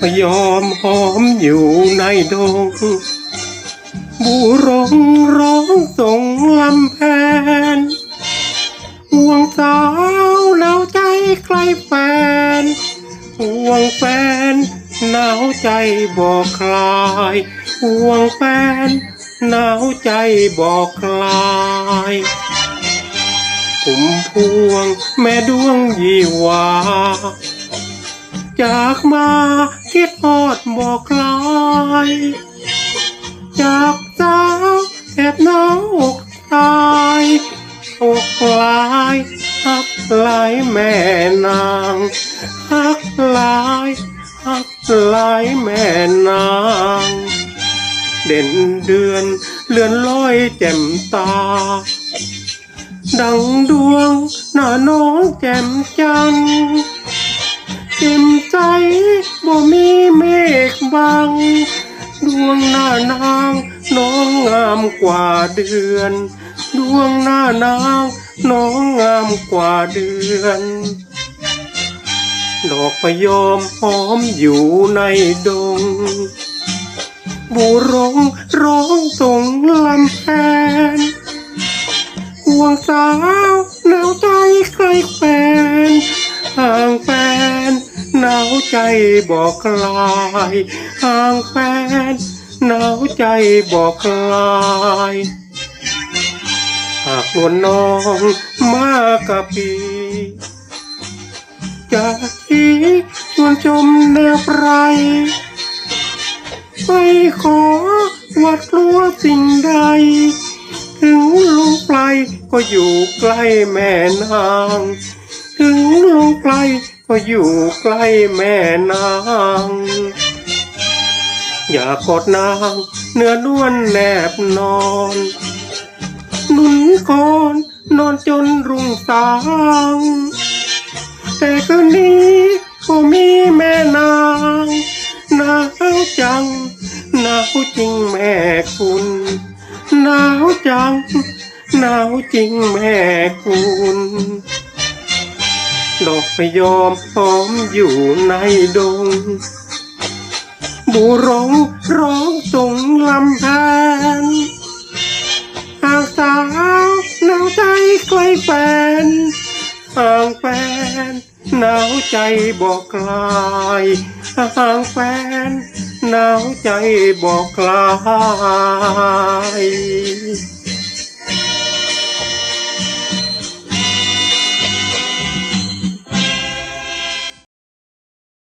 พยอมหอมอยู่ในดง บูรงร้องส่งลำแพนห่วงสาวแล้วใจใครแฟนห่วงแฟนหนาวใจบอกคลายห่วงแฟนหนาวใจบอกคลายผมพวงแม่ดวงยีวาจากมา คิดฮอดบอกลายจากสาวแอบหนาวอกตายอกลายฮักลายแม่นางฮักลายฮักลายแม่นาง เด่นเดือนเลื่อนลอยแจ่มตา ดังดวงหน้าน้องแจ่มจันทร์านาง น้องงามกว่าเดือน ดวงหน้านาง น้องงามกว่าเดือน ดอกพยอมหอมอยู่ในดง บูรงร้องส่งลำแพนห่วงสาวหนาวใจใครแฟนห่างแฟนหนาวใจบอกลายห่างแฟน หนาวใจบอกคลายหากวลน้องมากับพี่จะที่ชวนชมแนวไรไม่ขอวัดกลัวสิ่งใด ถึงลุงไกลก็อยู่ใกล้แม่นาง ถึงลุงไกลก็อยู่ใกล้แม่นาง อย่ากอดนางเนื้อนวลแนบนอนหนุนคอนนอนจนรุ่งสาง แต่คืนนี้ก็มีแม่นางหนาวจังหนาวจริงแม่คุณหนาวจังหนาวจริงแม่คุณดอกพยอมหอมอยู่ในดง บูร้องร้องส่งลำแพนหากสาวหนาวใจใกล้แฟนห่างแฟนหนาวใจบอกคลายห่างแฟนหนาวใจบอกคลาย